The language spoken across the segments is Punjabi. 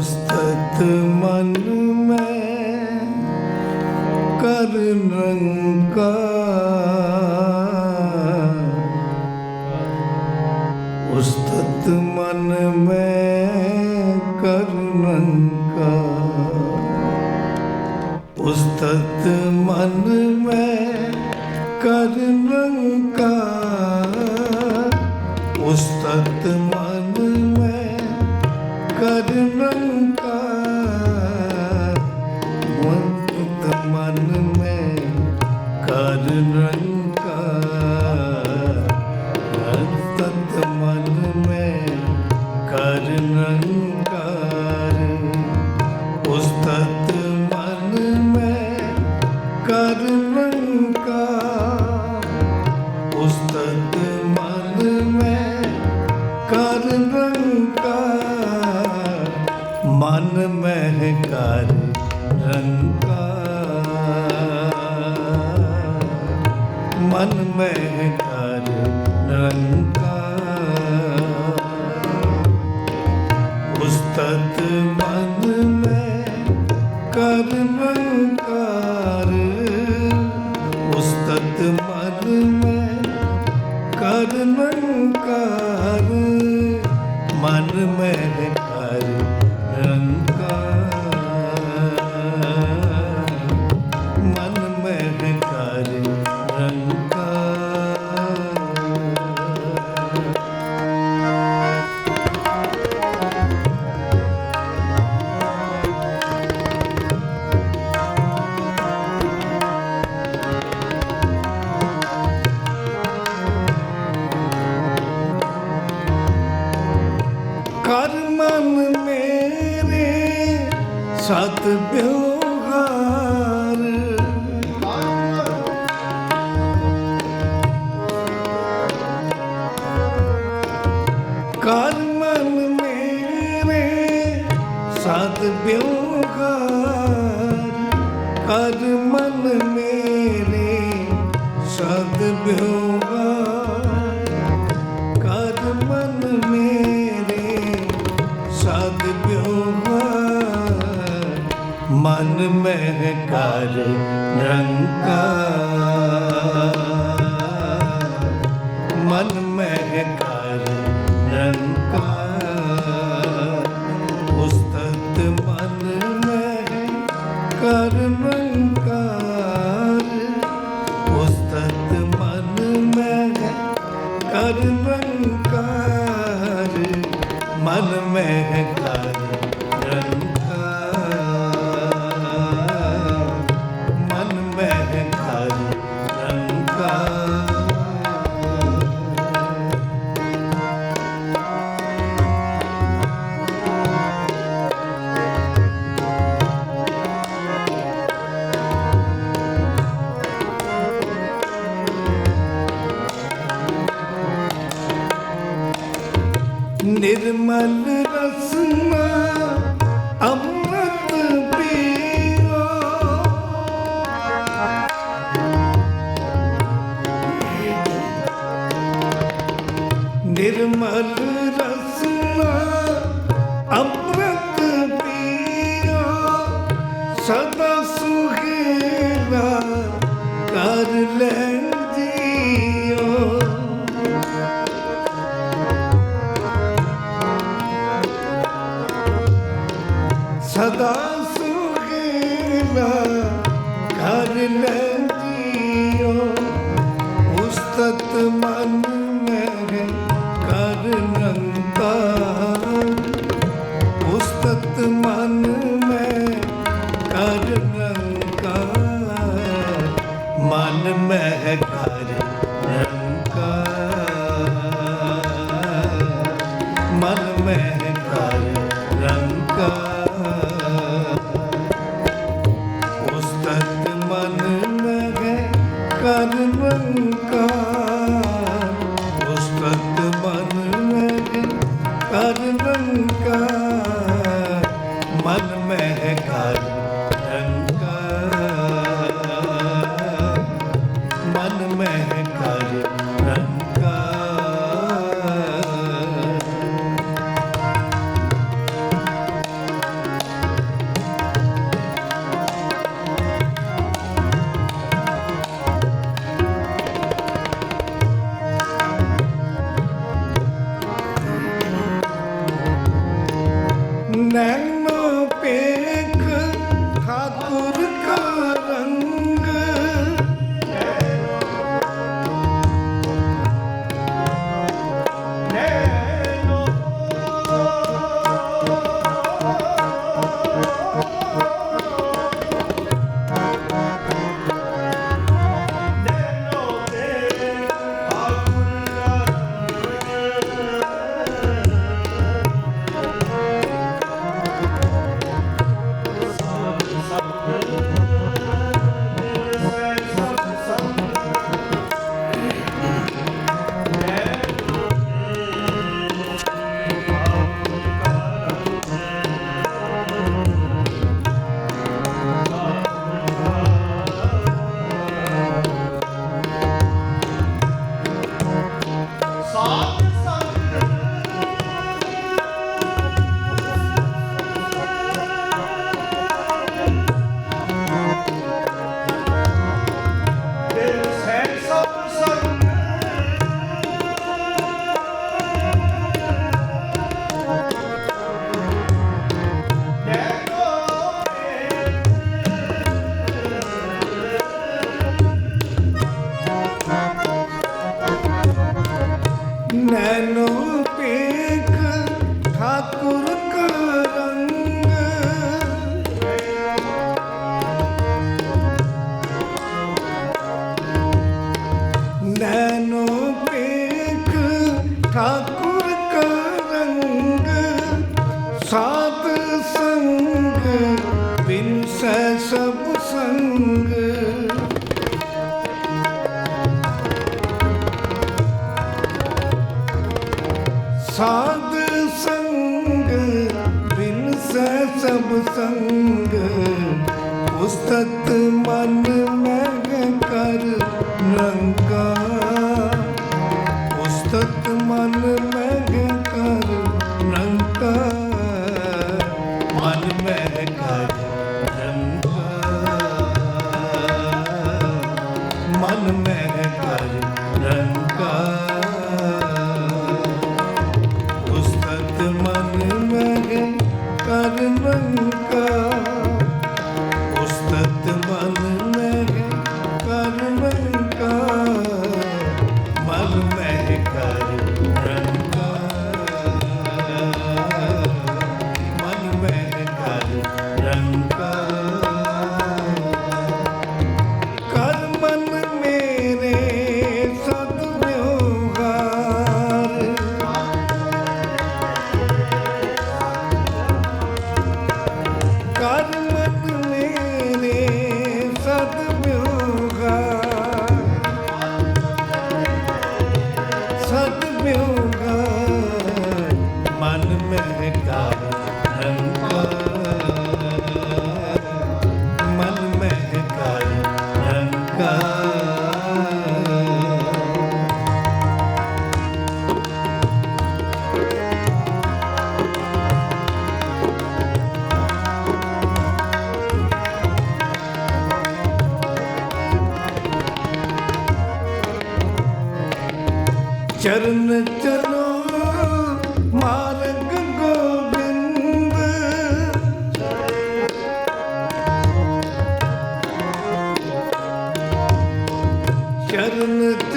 ਉਸਤਤ ਮਨ ਮੈਂ ਕਰ ਨਿਰੰਕਾਰ ਉਸਤਤ ਮਨ ਮੈਂ ਕਰ ਨਿਰੰਕਾਰ ਉਸਤਤ ਮਨ ਕਰ। ਲੰਕਾ ਉਸਤਤ ਮਨ ਮੈਂ ਕਰ ਲੰਕਾ ਮਨ ਮਹਿ ਕਰ ਮਨ ਮਹਿ ਕਰ ਮਨ ਮਹਿ ਕਰ ਨਿਰੰਕਾਰ निर्मल मन महका रंग का। मन महका रंग का। पुस्तक मन मह कर रंग पुस्तक मन मह कर रंग का। मन महका Man.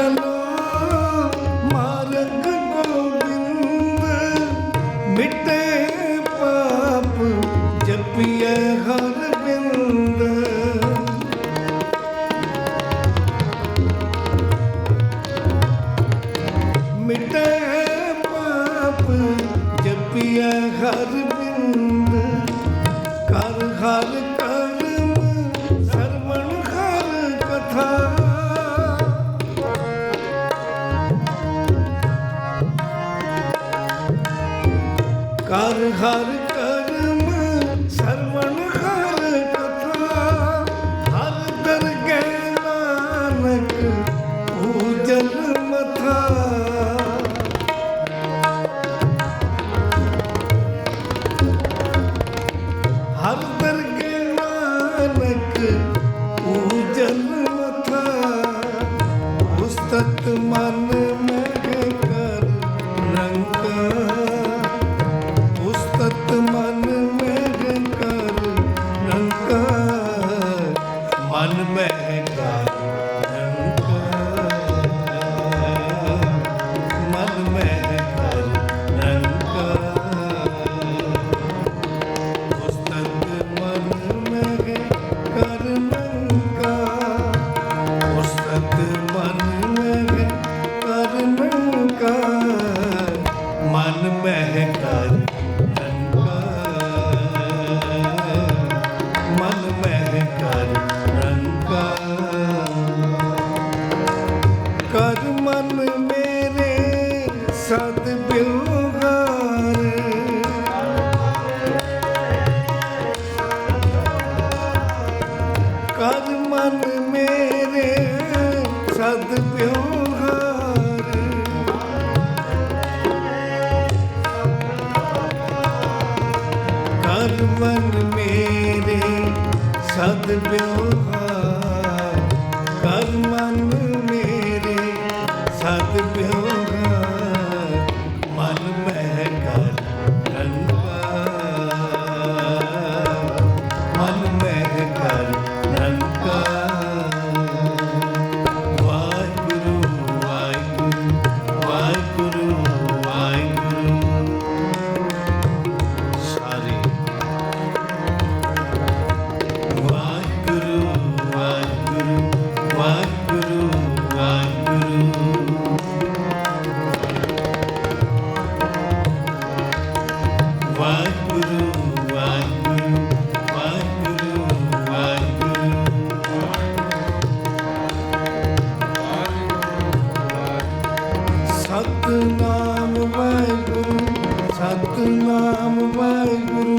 Hello. ਕਰ ਮਨ ਮੇਰੇ ਸਦ ਬਿਲਗਾਰ ਕਰ ਮੇਰੇ ਸਦ ਬਿਲਗਾਰ ਕਰ ਮੇਰੇ ਸਦ ਬਿਲਗਾਰ ਕਰ will Imam Vaiguru